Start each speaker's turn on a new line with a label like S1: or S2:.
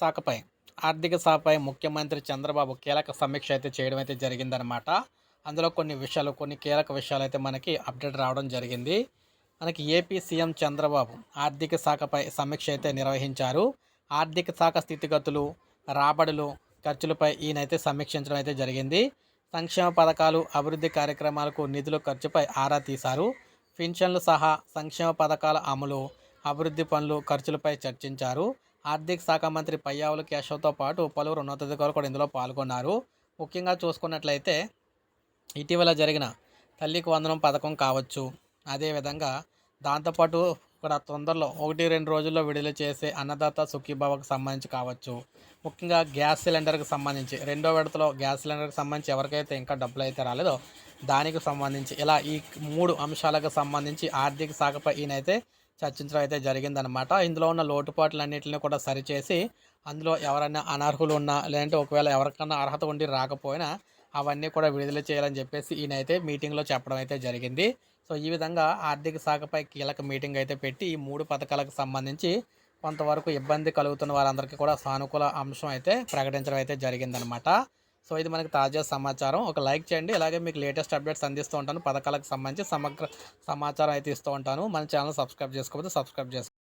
S1: శాఖపై ఆర్థిక శాఖపై ముఖ్యమంత్రి చంద్రబాబు కీలక సమీక్ష అయితే చేయడం అయితే జరిగిందనమాట అందులో కొన్ని విషయాలు కొన్ని కీలక విషయాలు అయితే మనకి అప్డేట్ రావడం జరిగింది. మనకి ఏపీ సీఎం చంద్రబాబు ఆర్థిక శాఖపై సమీక్ష అయితే నిర్వహించారు. ఆర్థిక శాఖ స్థితిగతులు రాబడులు ఖర్చులపై ఈయనైతే సమీక్షించడం అయితే జరిగింది. సంక్షేమ పథకాలు అభివృద్ధి కార్యక్రమాలకు నిధుల ఖర్చుపై ఆరా తీశారు. పింఛన్లు సహా సంక్షేమ పథకాల అమలు అభివృద్ధి పనులు ఖర్చులపై చర్చించారు. ఆర్థిక శాఖ మంత్రి పయ్యావుల కేశవ్తో పాటు పలువురు ఉన్నతాధికారులు కూడా ఇందులో పాల్గొన్నారు. ముఖ్యంగా చూసుకున్నట్లయితే ఇటీవల జరిగిన తల్లికి వందనం పథకం కావచ్చు. అదేవిధంగా దాంతోపాటు ఇక్కడ తొందరలో ఒకటి రెండు రోజుల్లో విడుదల చేసే అన్నదాత సుఖీభావకు సంబంధించి కావచ్చు. ముఖ్యంగా గ్యాస్ సిలిండర్కి సంబంధించి రెండో విడతలో గ్యాస్ సిలిండర్కి సంబంధించి ఎవరికైతే ఇంకా డబ్బులు అయితే రాలేదో దానికి సంబంధించి ఇలా ఈ మూడు అంశాలకు సంబంధించి ఆర్థిక శాఖపై ఈయనైతే చర్చించడం అయితే జరిగిందనమాట ఇందులో ఉన్న లోటుపాట్లన్నింటినీ కూడా సరిచేసి అందులో ఎవరైనా అనర్హులు ఉన్నా లేదంటే ఒకవేళ ఎవరికన్నా అర్హత ఉండి రాకపోయినా అవన్నీ కూడా విడుదల చేయాలని చెప్పేసి ఈయనైతే మీటింగ్లో చెప్పడం అయితే జరిగింది. సో ఈ విధంగా ఆర్థిక శాఖపై కీలక మీటింగ్ అయితే పెట్టి ఈ మూడు పథకాలకు సంబంధించి కొంతవరకు ఇబ్బంది కలుగుతున్న వారందరికీ కూడా సానుకూల అంశం అయితే ప్రకటించడం అయితే జరిగిందనమాట సో ఇది మనకి తాజా సమాచారం. ఒక లైక్ చేయండి. అలాగే మీకు లేటెస్ట్ అప్డేట్స్ అందిస్తూ ఉంటాను. పథకాలకు సంబంధించి సమగ్ర సమాచారం అయితే ఇస్తూ ఉంటాను. మన ఛానల్ సబ్స్క్రైబ్ చేసుకోకపోతే సబ్స్క్రైబ్ చేసుకోండి